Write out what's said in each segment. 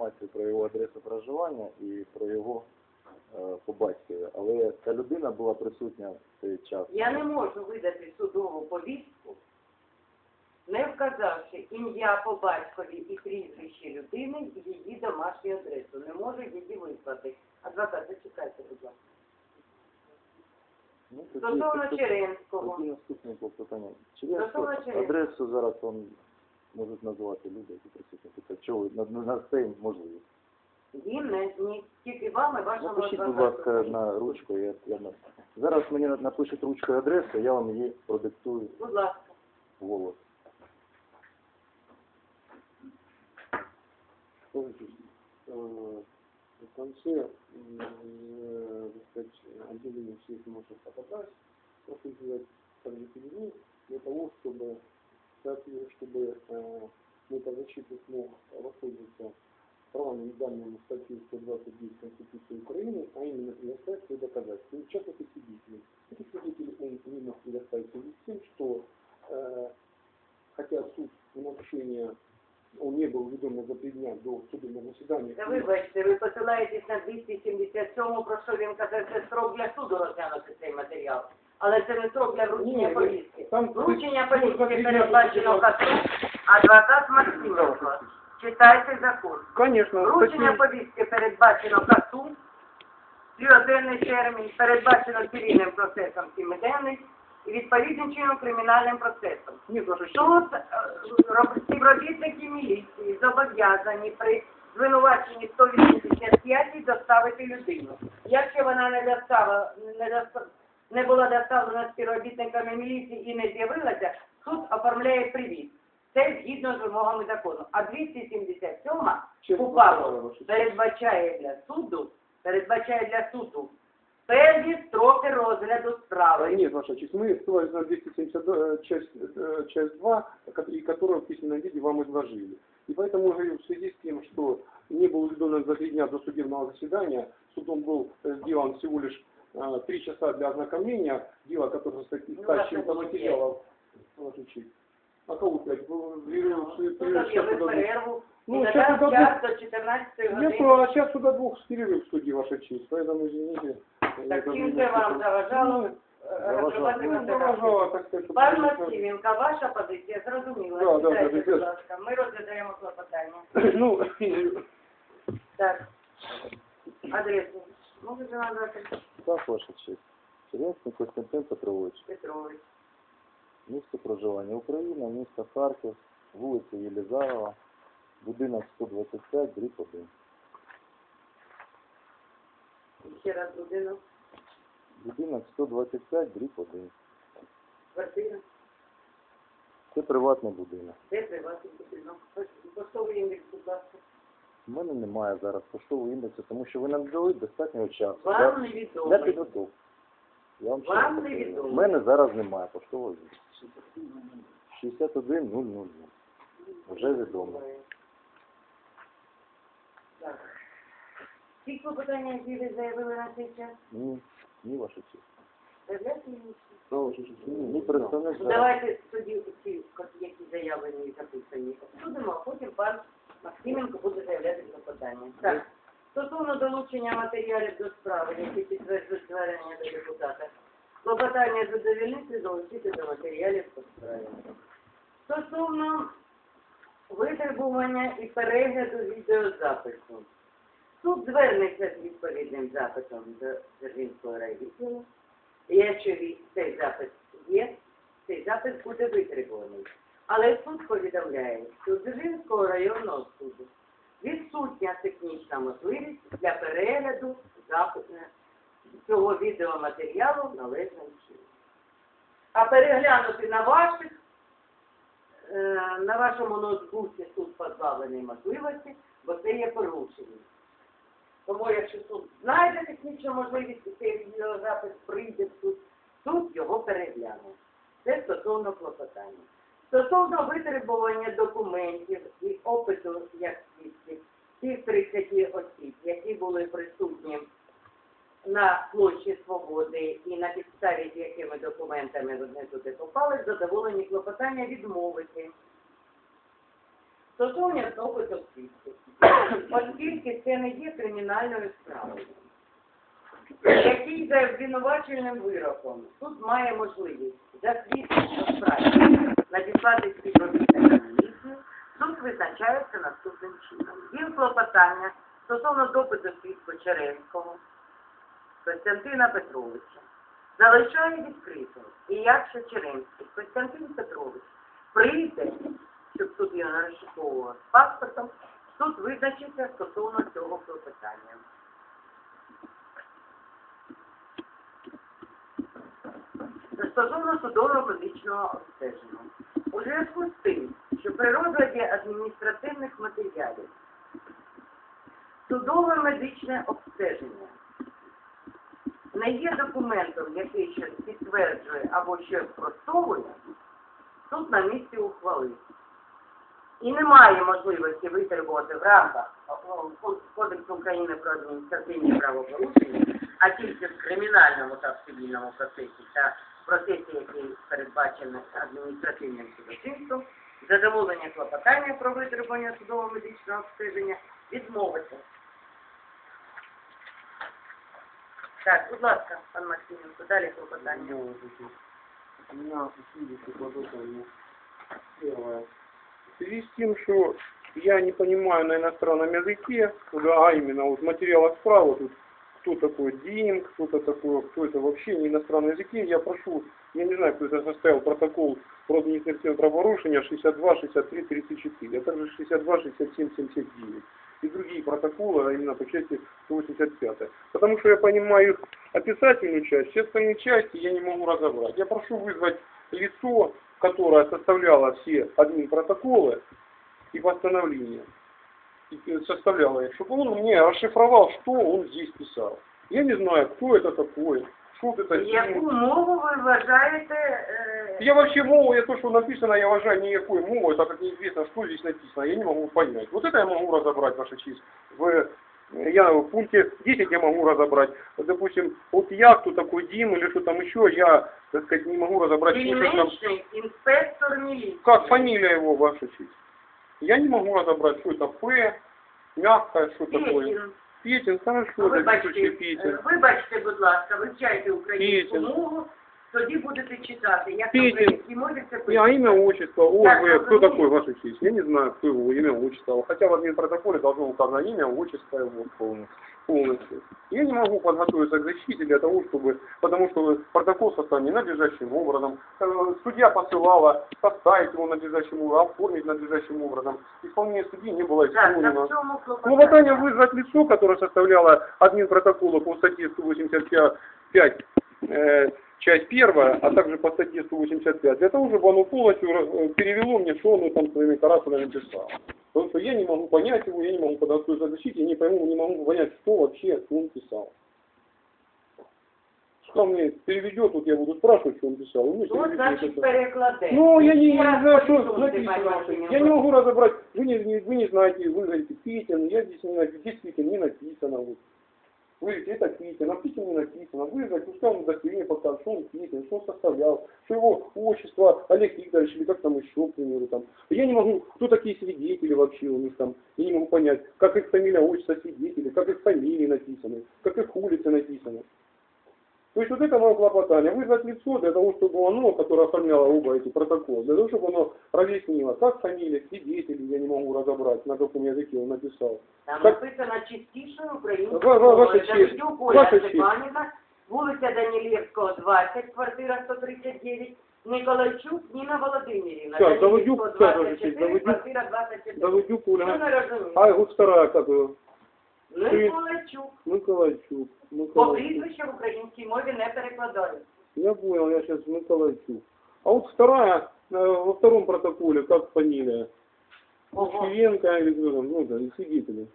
інформацію про його адресу проживання і про його е, по батькові. Але ця людина була присутня в цей час. Я не можу видати судову повістку, не вказавши ім'я по батькові і прізвище людини і її домашню адресу. Не можу її вислати. Адвокат, зачекайте, будь ласка. Ну, Стосовно Черенського. Клопотання. Стосовно? Черенського. адресу зараз вам можуть назвати люди, які присутні. Тобто, чого ви- на, на, на це можливо. Їм не, ні, тільки вам і вашому Напишіть, будь адвокату. ласка, на ручку. Я, я на... Зараз мені на- напишуть ручкою адресу, я вам її продиктую Будь ласка. в голос. Э, в конце э, так сказать, отделения всех наших фотографий прошу сделать подразделение для того, чтобы, соответственно, чтобы э, методозащитник мог воспользоваться правами и данными статьи 129 Конституции Украины, а именно предоставить свои доказательства. И в частности свидетелей. Эти свидетели он не мог предоставить в связи с тем, что э, хотя суд в нарушение он не был уведомлен за три дня до судебного заседания. Та вибачте, ви посилаєтесь на 277, про що він каже, це строк для суду розглянути цей матеріал. Але це не строк для вручення Ні, повістки. Там- Вручення повістки потрібно передбачено КАСУ, адвокат Максименко. Читайте закон. Конечно, Вручення такие- повістки передбачено КАСУ, трьохденний термін, передбачено цивільним процесом сімиденний і відповідним чином кримінальним процесом. Ваша честь. Тут е, роб- співробітники міліції зобов'язані при звинуваченні 185 доставити людину. Якщо вона не достала, не, доста- не була доставлена співробітниками міліції і не з'явилася, суд оформляє привід. Це згідно з вимогами закону. А 277 Чесно, УПАВу ваша честь. передбачає для суду, передбачає для суду певні строки розгляду справи. Нет, ваша честь, мы ссылались на 272 э, часть, э, часть 2, ко- и которую в письменном виде вам изложили. И поэтому я говорю, в связи с тем, что не был уведомлен за три дня до судебного заседания, судом был э, сделан всего лишь э, три часа для ознакомления, дело, которое состоит из Ну, 100 да, чем-то конечно, материалов, ваша честь. А кого пять? Вы- вы- Ну, вы- Суд вы- сейчас об'явив туда- перерву Ну, і щас надав туда час до 14 Я години. что, а сейчас сюда двух перерыв в студии, ваша честь, поэтому извините. Так чим це вам заважало е, розкривати Ну, матеріал? заважало, так сказать, щоб Пан ви- Максименко, ваша позиція зрозуміла. Да, да, Читайте, да, будь да. ласка. Ми розглядаємо клопотання. Ну, Так. Адресу. Можете надати Так, ваша честь. Чернецький Костянтин Петрович. Петрович. Місто проживання Україна, місто Харків, вулиця Єлізарова, будинок 125, дріб 1. Ще раз будинок. Будинок 125, дріб 1. Квартира. Це приватний будинок. Де приватний будинок? Поштовий індекс, будь ласка. У мене немає зараз поштового індексу, тому що ви нам дали достатньо часу Вам для, для підготовки. Я вам Вам повторюю. невідомий. У мене зараз немає поштового індексу. 61 000. Вже відомо. Так. Ці клопотання, які ви заявили на цей час, Ні, ні, ваша честь. заявляйте інші. Ні, ні представник Ну, зараз. давайте тоді ці, які заявлені і записані, обсудимо, а потім пан Максименко буде заявляти клопотання. Так. Стосовно долучення матеріалів до справи, які підтверджують звернення до депутата, клопотання задовільнити долучити до матеріалів по справі. Стосовно витребування і перегляду відеозапису. Суд звернеться з відповідним запитом до Дзержинського райвідділу. Якщо цей запис є, цей запис буде витребуваний. Але суд повідомляє, що Дзержинського районного суду відсутня технічна можливість для перегляду цього відеоматеріалу належним чином. А переглянути на ваших, е, на вашому ноутбуці суд позбавлений можливості, бо це є порушення. Тому якщо суд знайде технічну можливість, і цей відеозапис прийде в суд, суд його перегляне. Це стосовно клопотання. Стосовно витребування документів і опиту як свідків тих 30 осіб, які були присутні на площі Свободи і на підставі з якими документами вони туди попали, задоволені клопотання відмовити. Стосовно допиту свідків. Оскільки це не є кримінальною справою, який за обвинувачувальним вироком суд має можливість засвідчити у справі надіслати співробітника міліцію, суд визначається наступним чином. Він клопотання стосовно допиту свідку Черевського Костянтина Петровича залишає відкритим. І якщо Черемський Костянтин Петрович прийде, щоб суд його розшуковував з паспортом, суд визначиться стосовно цього клопотання. Стосовно судового медичного обстеження. У зв'язку з тим, що при розгляді адміністративних матеріалів судове медичне обстеження не є документом, який щось підтверджує або щось спростовує, суд на місці ухвалив. І немає можливості витребувати в рамках Кодексу України про адміністративні правопорушення, а тільки в кримінальному та в цивільному процесі та процесі, який передбачений адміністративним судочинством, задоволення клопотання про витребування судово медичного обстеження відмовити. Так, будь ласка, пан Максименко, далі клопотання. Эти. У меня следующее клопотание. Первое. В связи с тем, что я не понимаю на иностранном языке, а именно вот в материалах справа тут кто такой Динг, кто-то такой, кто это вообще не иностранный языке, я прошу, я не знаю, кто это составил протокол про административное правопорушение 62, 63, 34, а также 62, 67, 79 и другие протоколы, а именно по части 185. Потому что я понимаю описательную часть, все остальные части я не могу разобрать. Я прошу вызвать лицо, которое составляло все админ-протоколы и постановления, и составляло их, чтобы он мне расшифровал, что он здесь писал. Я не знаю, кто это такой, что это Яку Динг. мову ви вважаєте е, Я вообще мову, я то, что написано, я уважаю никакой мовы, так как неизвестно, что здесь написано, я не могу понять. Вот это я могу разобрать, ваша честь. В, я в пункте 10 я могу разобрать. Вот, допустим, вот я, кто такой Дим или что там еще, я, так сказать, не могу разобрать, что же там, дільничний інспектор міліції? как фамилия его, ваша честь. Я не могу разобрать, что это П, мягкое, что такое. Петін. Петин, хорошо, Вибачте, запишите Петин. е, вибачте, будь ласка, вивчайте українську Петін. мову, тоді будете читати. Як Петін. на українській мові це Я пише. имя, отчество, ОВ, Так, кто разумею. такой, ваша честь? Я не знаю, кто его имя, отчество. Хотя в админпротоколе должно указано имя, отчество его полностью. полностью. Я не могу подготовиться к защите для того, чтобы, потому что протокол составлен надлежащим образом. Э, Судья посылала составить его надлежащим образом, оформить надлежащим образом. Исполнение судьи не было Так, на исполнено. цьому Клопотание вызвать лицо, которое составляло админ протокола по статье 185, э, часть первая, а также по статье 185, для того, чтобы оно полностью э, перевело мне, что оно там своими каракулями написало. Потому что я не могу понять его, я не могу к защите, я не пойму, не могу понять, что вообще он писал. Что мне переведет, вот я буду спрашивать, что он писал. Хто, переведет значить, это. перекладе? Ну, я не, не знаю, что написано. Я не могу разобрать. Вы не, вы не знаете, вы говорите Петин, я здесь не написано, здесь Петин не написано. Вот. Вы говорите, это а Петин не написано. Вы говорите, пускай он удостоверение покажет, что он Петин, что он составлял, что его отчество Олег Викторович или как там еще, к примеру, там. Я не могу, кто такие свидетели вообще у них там, я не могу понять, как их фамилия, отчество свидетелей, как их фамилии написаны, как их улицы написаны. То есть вот это мое клопотание. Вызвать лицо для того, чтобы оно, которое оформляло оба эти протоколы, для того, чтобы оно разъяснило, как фамилия свидетелей, я не могу разобрать, на каком языке он написал. Там Так. написано чистішою українською Ва- ва- ваша мовою. честь, Давидюк Оля ваша честь. Степанівна, вулиця Данілєвського, 20, квартира 139, Николайчук Ніна Володимирівна. Так, Давидюк, Данілєвського, так, ваша честь, 24, Давидюк. квартира 24. Давыдюк Що Ольга. не розумію? А вот вторая, как ее? Николайчук. Миколайчук. По Миколайчук. прізвищу в українській мові не перекладають. Я понял, я сейчас Миколайчук. А вот вторая, э, во втором протоколе, как фамилия? Ого. Кучеренко или кто там, ну да, и свидетели.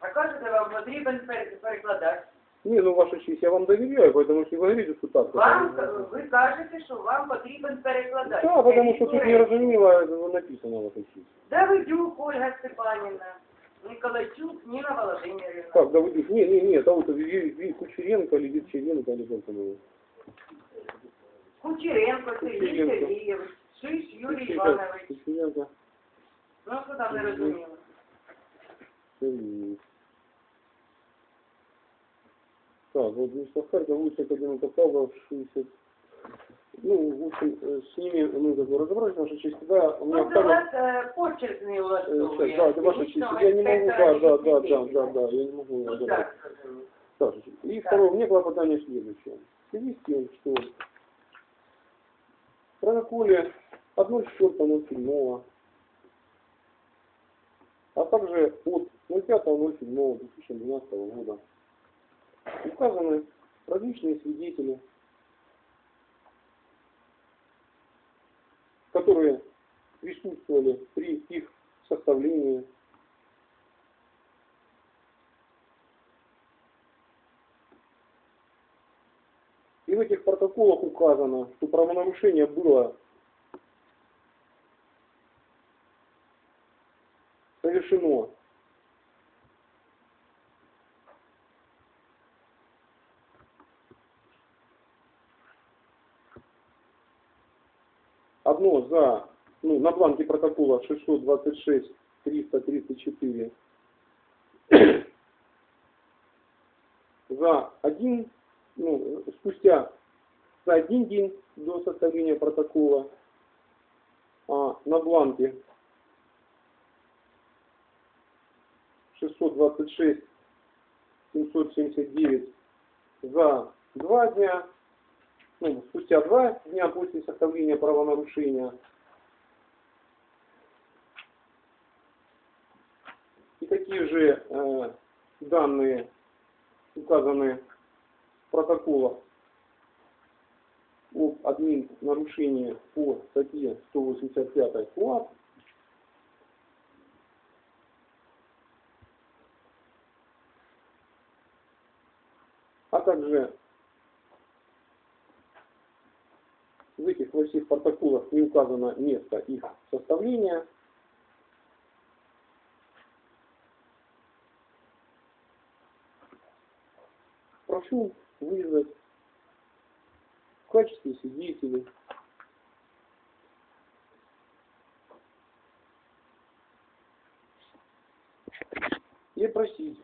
А кажете, вам потрібен пер- перекладач. Не, ну ваша честь, я вам доверяю, поэтому если вы говорите, что так. то Вам, так. ви кажете, що вам потрібен перекладач. Да, потому что тут не Скажіть, разумело это написано ваша честь. Давидюк Ольга Степанівна, Николайчук Ніна Володимирівна. Так, Давыдюк, не, не, не, там это Ви- Ви- Кучеренко или Витчеренко или как там его. Кучеренко Сергій Кучеренко. Сергійович, Шиш Юрій Чекайте, Іванович. Кисленко Ну, що там не розуміло? Сергей. Так, вот Вячеслав Харьков, лучше академика Павлов, 60. Ну, в общем, э, с ними мы как бы разобрались, ваша честь, да, у меня Ну, второй- до вас е, почерк не Э, влаштовує. сейчас, да, это ваша честь, Технічного я не могу, інспектора да, да, да, да, ліквідації. да, да, я не могу. Ну, да, так, розумію. да. Так, и Так. второе, мне клопотание следующее. В связи с тем, что в протоколе 1.4.07, а также от 05.07.2012 года указаны различные свидетели, которые присутствовали при их составлении. И в этих протоколах указано, что правонарушение было совершено одно за, ну, на бланке протокола 626 334 за один, ну, спустя за один день до составления протокола а на бланке 626 779 за два дня, ну, спустя два дня после составления правонарушения. И такие же э, данные указаны в протоколах об админ нарушении по статье 185 КУАП. А также в этих во всех протоколах не указано место их составления. Прошу вызвать в качестве свидетелей и просить